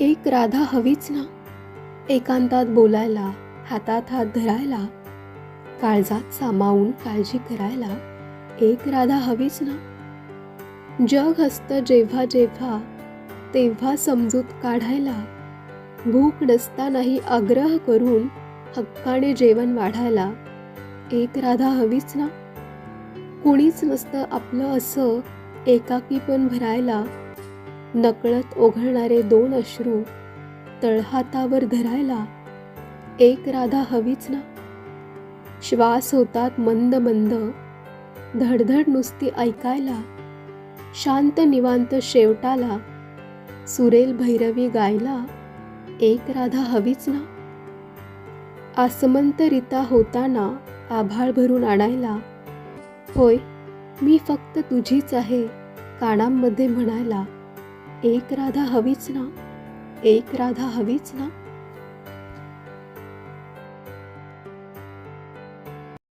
एक राधा हवीच ना. एकांतात बोलायला हातात हात धरायला काळजात सामावून काळजी करायला एक राधा हवीच ना. जग हसतं जेव्हा जेव्हा तेव्हा समजूत काढायला. भूक नसतानाही आग्रह करून हक्काने जेवण वाढायला एक राधा हवीच ना. कुणीच नसतं आपलं असं एकाकी पण भरायला नकळत ओघळणारे दोन अश्रू तळहातावर धरायला एक राधा हवीच ना. श्वास होतात मंद मंद. धडधड नुसती ऐकायला शांत निवांत शेवटाला सुरेल भैरवी गायला एक राधा हवीच ना. आसमंतरिता होताना आभाळ भरून आणायला होय मी फक्त तुझीच आहे कानांमध्ये म्हणायला एक राधा हवीच ना. एक राधा हवीच ना.